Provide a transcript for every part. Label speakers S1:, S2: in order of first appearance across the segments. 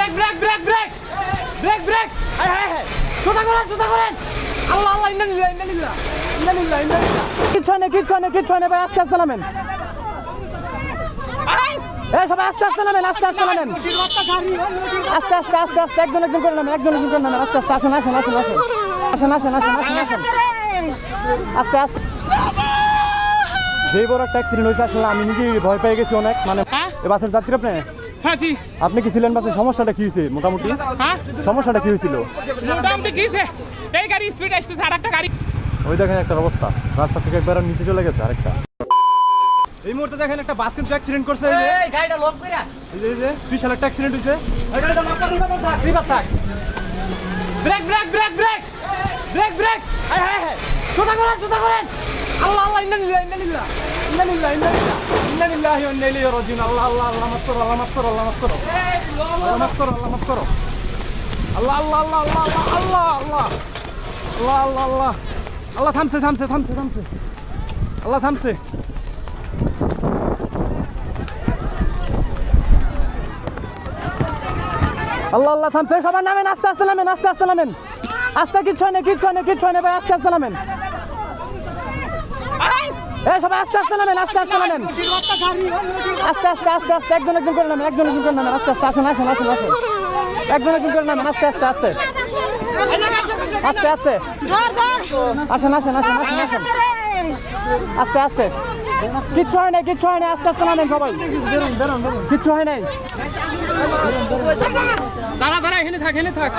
S1: Break break break break break break হ্যাঁ হ্যাঁ হ্যাঁ সোজা করেন সোজা করেন আল্লাহ আল্লাহ ইন্না লিল্লাহ ইন্না লিল্লাহ
S2: কিচ্ছু হয় না কিচ্ছু হয় না কিচ্ছু হয় না ভাই আস্তে আস্তে নামেন এই সবাই আস্তে আস্তে নামেন আস্তে আস্তে নামেন। আস্তে আস্তে আস্তে আস্তে একজন একজন করে নামেন একজন একজন করে নামেন আস্তে আস্তে আসেন আসেন আসেন আসেন। আসেন আসেন আসেন আসেন আসেন। আস্তে আস্তে। যে বড় একটা অ্যাক্সিডেন্ট হয়েছে আসলে আমি নিজেই ভয় পেয়ে গেছি অনেক মানে
S1: হ্যাঁ?
S2: এ বাসের যাত্রী আপনি?
S1: হ্যাঁ জি।
S2: আপনি কি ছিলেন বাসের সমস্যাটা কি হয়েছে মোটামুটি?
S1: হ্যাঁ?
S2: সমস্যাটা কি হয়েছিল?
S1: মোটামুটি কি হয়েছে? এই গাড়ি স্পিড আসতেছে আর একটা গাড়ি।
S2: ওই দেখেন একটা অবস্থা। রাস্তা থেকে একবার নিচে চলে গেছে আরেকটা। এই মুহূর্তে দেখেন একটা বাস কিন্তু অ্যাক্সিডেন্ট করছে এই
S1: গাড়িটা লক কইরা।
S2: এই যে- এই যে বিশাল একটা অ্যাক্সিডেন্ট হয়েছে। এই গাড়িটা লক করে রিভার থাক রিভার থাক।
S1: Break break break break break break হ্যাঁ হ্যাঁ হ্যাঁ সোজা করেন সোজা করেন। আল্লাহ আল্লাহ ইন্না লিল্লাহ ইন্না লিল্লাহ। ইন্না লিল্লাহ
S2: ওয়া ইন্না ইলাইহি রাজিউন আল্লাহ আল্লাহ আল্লাহ মাফ করো আল্লাহ মাফ করো আল্লাহ মাফ করো আল্লাহ মাফ করো আল্লাহ মাফ করো আল্লাহ আল্লাহ আল্লাহ আল্লাহ আল্লাহ আল্লাহ আল্লাহ আল্লাহ আল্লাহ থামছে থামছে থামছে থামছে আল্লাহ থামছে আল্লাহ আল্লাহ থামছে সবাই নামেন আস্তে আস্তে নামেন, আস্তে আস্তে নামেন। আস্তে, কিচ্ছু হয় না, কিচ্ছু হয় না, কিচ্ছু হয় না, ভাই, আস্তে আস্তে নামেন। এই সবাই আস্তে আস্তে নামেন, আস্তে আস্তে নামেন। আস্তে আস্তে আস্তে আস্তে, একজন একজন করে নামেন, একজন একজন করে নামেন, আস্তে আস্তে, আসেন আসেন আসেন আসেন। একজন একজন করে নামেন, আস্তে আস্তে আস্তে। আস্তে আস্তে। আসেন আসেন আসেন আসেন আসেন। আস্তে আস্তে। কিচ্ছু হয় নাই, কিচ্ছু হয় নাই, আস্তে আস্তে নামেন সবাই। কিচ্ছু হয় নাই।
S1: দাঁড়া দাঁড়া, এখানে থাক এখানে থাক।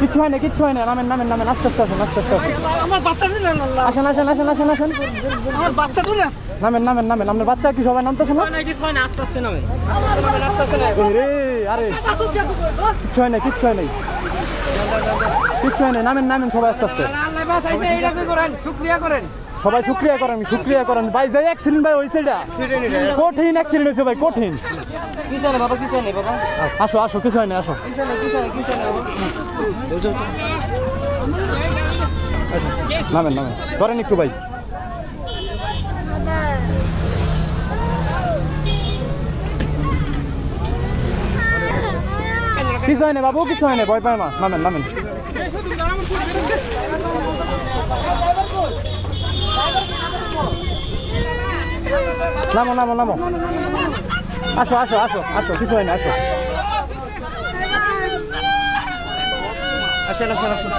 S2: কিচ্ছু হয় না কিচ্ছু হয় না। নামেন নামেন নামেন। আস্তে আস্তে আসেন আস্তে আস্তে আসেন
S3: আমার বাচ্চাটা নেন
S2: আসেন আসেন আসেন আসেন আসেন।
S3: আমার বাচ্চাটা নেন
S2: নামেন নামেন নামেন। আপনার বাচ্চা কি সবাই নামতেছে না? এই রে আরে। কিচ্ছু হয় না কিচ্ছু হয় নাই। কিচ্ছু হয় নাই নামেন নামেন সবাই আস্তে আস্তে।
S3: শুকরিয়া করেন।
S2: সবাই শুক্রিয়া করেন শুক্রিয়া করেন। ভাই, যাই অ্যাক্সিডেন্ট ভাই হয়েছে এটা কঠিন অ্যাক্সিডেন্ট হয়েছে ভাই, কঠিন। আসো আসো, কিছু হয় না আসো। নামেন নামেন। করেন একটু ভাই। কিছু হয় না বাবু, কিছু হয় না ভয় পায় মা নামেন নামেন। নামো নামো নামো। আসো আসো আসো আসো কিছু হয় না আসো। আসেন আসেন আসেন।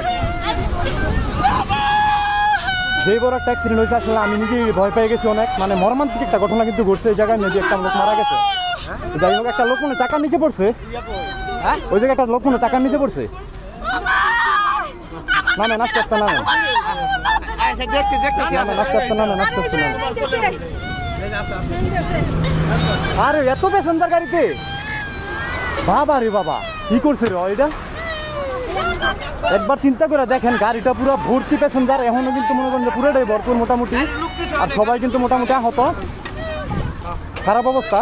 S2: যেই বড় একটা অ্যাক্সিডেন্ট হয়েছে আসলে আমি নিজেই ভয় পেয়ে গেছি অনেক। মানে মর্মান্তিক একটা ঘটনা কিন্তু ঘটছে এই জায়গায় মেবি একটা লোক মারা গেছে। যাই হোক একটা লোক মনে হয় চাকার নিচে পড়ছে। ওই জায়গায় একটা লোক মনে হয় চাকার নিচে পড়ছে। নামেন আস্তে আস্তে নামেন
S3: আচ্ছা দেখতে দেখতে
S2: নামেন আস্তে আস্তে নামেন আস্তে আস্তে নামেন আরে এত প্যাসেঞ্জার গাড়িতে বাবা রে বাবা কি করছে রে এটা একবার চিন্তা করে দেখেন গাড়িটা পুরো ভর্তি প্যাসেঞ্জার এখনও কিন্তু মনে করেন যে পুরোটাই ভরপুর মোটামুটি আর সবাই কিন্তু মোটামুটি আহত খারাপ অবস্থা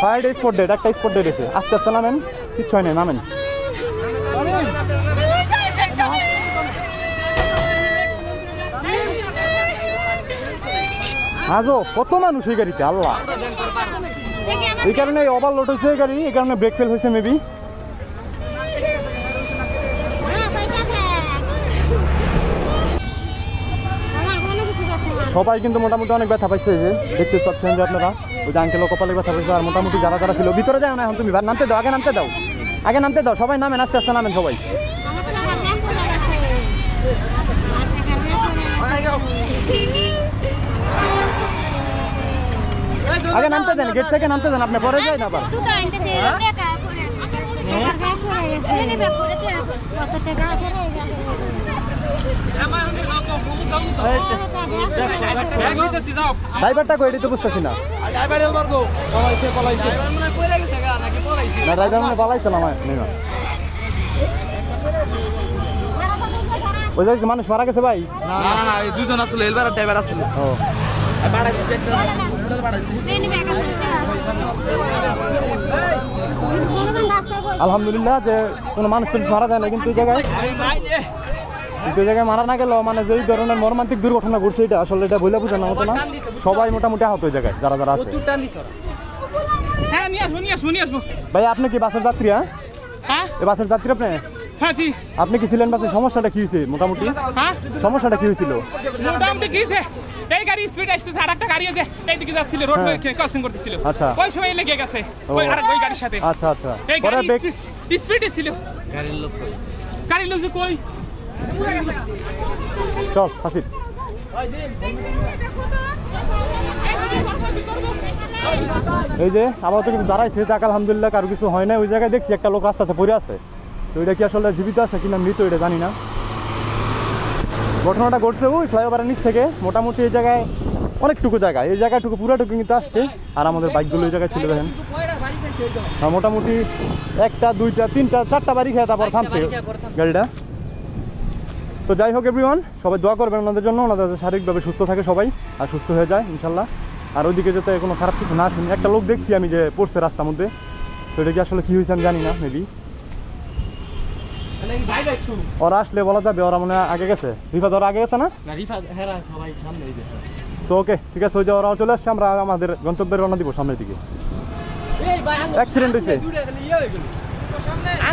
S2: ফায়ার স্পট ডেট একটা স্পট ডেট এসে আস্তে আস্তে নামেন কিচ্ছু হয় না নামেন। আজও কত মানুষ এই গাড়িতে, আল্লাহ। এই কারণে ওভারলোড হয়েছে এই গাড়ি, এই কারণে ব্রেক ফেল হয়েছে মেবি সবাই কিন্তু মোটামুটি অনেক ব্যথা পাইছে যে দেখতে পাচ্ছেন যে আপনারা, ওই যে আঙ্কেলও কপালে ব্যথা পাইছে, আর মোটামুটি যারা যারা ছিল, ভিতরে যাও না এখন তুমি নামতে দাও, আগে নামতে দাও। আগে নামতে দাও সবাই নামেন আস্তে আস্তে নামেন সবাই। আগে নামতে দেন গেট থেকে নামতে দেন আপনি পরে যাই না আবার। ড্রাইভারটা কই এটি তো বুঝতেছি না।
S3: ড্রাইভারের মারগো পলাইছে পলাইছে।
S2: না ড্রাইভার মানে পালাইছিল আমার ওই মানুষ মারা গেছে ভাই।
S3: না না না দুজন আসলে এলবার ড্রাইভার আসলে।
S2: ও। আলহামদুলিল্লাহ যে কোনো মানুষ টানুষ মারা যায় না কিন্তু এই জায়গায় কিন্তু জায়গায় মারা না গেল মানে যে ধরনের মর্মান্তিক দুর্ঘটনা ঘটছে এটা আসলে এটা বলে বোঝানো হতো না। সবাই মোটামুটি আহত ওই জায়গায় যারা যারা আছে।
S1: হ্যাঁ নিয়ে আসব নিয়ে আসব নিয়ে আসব।
S2: ভাই আপনি কি বাসের যাত্রী হ্যাঁ?
S1: হ্যাঁ?
S2: এই বাসের যাত্রী আপনি?
S1: হ্যাঁ জি।
S2: আপনি কি ছিলেন বাসের সমস্যাটা কি হয়েছে মোটামুটি?
S1: হ্যাঁ?
S2: সমস্যাটা কি হয়েছিল?
S1: মোটামুটি গিয়েছে এই গাড়ি স্পিড আসতেছে আর একটা গাড়ি আছে এইদিকে যাচ্ছিল রোড
S2: হ্যাঁ।
S1: ক্রসিং করতেছিল।
S2: আচ্ছা।
S1: ওই সময় লেগে গেছে ওই আর ওই গাড়ির সাথে।
S2: আচ্ছা আচ্ছা।
S1: এই গাড়ি স্পিডে ছিল। গাড়ির লোক যে কই?
S2: চল হাসিব এই যে, আপাতত কিন্তু দাঁড়াইছে, যাক, আলহামদুলিল্লাহ, কারও কিছু হয় না ওই জায়গায় দেখছি একটা লোক রাস্তাতে পড়ে আছে। তো এটা কি আসলে জীবিত আছে কিনা মৃত, এটা জানি না। ঘটনাটা ঘটছে ওই ফ্লাইওভারের নিচ থেকে। মোটামুটি এই জায়গায় অনেকটুকু জায়গা। এই জায়গাটুকু, পুরাটুকু কিন্তু আসছে। আর আমাদের বাইকগুলো এই জায়গায় ছিল, দেখেন। মোটামুটি একটা, দুইটা, তিনটা, চারটা বাড়ি খেয়ে তারপর থামছে গাড়িটা। তো যাই হোক এভরিওয়ান সবাই দোয়া করবেন ওনাদের জন্য। ওনাদের শারীরিকভাবে সুস্থ থাকে সবাই, আর সুস্থ হয়ে যায়, ইনশাল্লাহ। আর ওইদিকে যাতে কোনো খারাপ কিছু না শুনি। একটা লোক দেখছি আমি যে পড়ছে রাস্তার মধ্যে। তো এটা কি আসলে কী হয়েছে আমি জানি না মেবি ওরা আসলে বলা যাবে ওরা মনে হয় আগে গেছে। রিফাত ওরা আগে গেছে না? তো ওকে ঠিক আছে ওই যে ওরা চলে আসছে আমরা আমাদের গন্তব্যে রওনা দিব সামনের দিকে। অ্যাক্সিডেন্ট হয়েছে।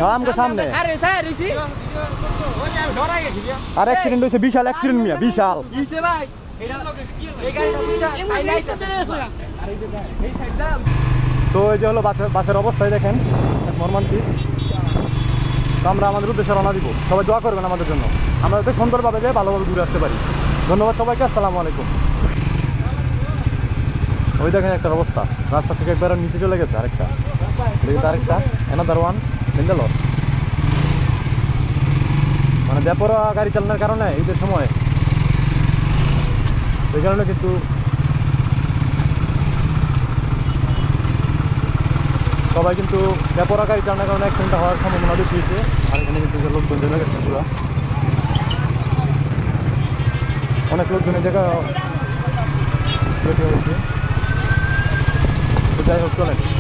S2: হ্যাঁ, আমাকে সামনে আর অ্যাক্সিডেন্ট হয়েছে বিশাল অ্যাক্সিডেন্ট মিয়া বিশাল। তো এই যে হলো বাসের বাসের অবস্থায় দেখেন মর্মান্তিক। তো আমরা আমাদের উদ্দেশ্যে রওনা দিব। সবাই দোয়া করবেন আমাদের জন্য। আমরা যাতে সুন্দরভাবে যে ভালোভাবে ঘুরে আসতে পারি। ধন্যবাদ সবাইকে, আসসালামু আলাইকুম। ওই দেখেন একটা অবস্থা। রাস্তা থেকে একবার নিচে চলে গেছে আরেকটা। আরেকটা। এনাদার ওয়ান বেঙ্গালোর মানে বেপরোয়া গাড়ি চালানোর কারণে ঈদের সময় এই কারণে কিন্তু সবাই কিন্তু বেপরোয়া গাড়ি চালানোর কারণে অ্যাক্সিডেন্ট হওয়ার সম্ভাবনা বেশি হয়েছে। আর এখানে কিন্তু লোকজন জমে গেছে পুরো। অনেক লোকজন এই জায়গা হয়েছে। যাই হোক, চলেন।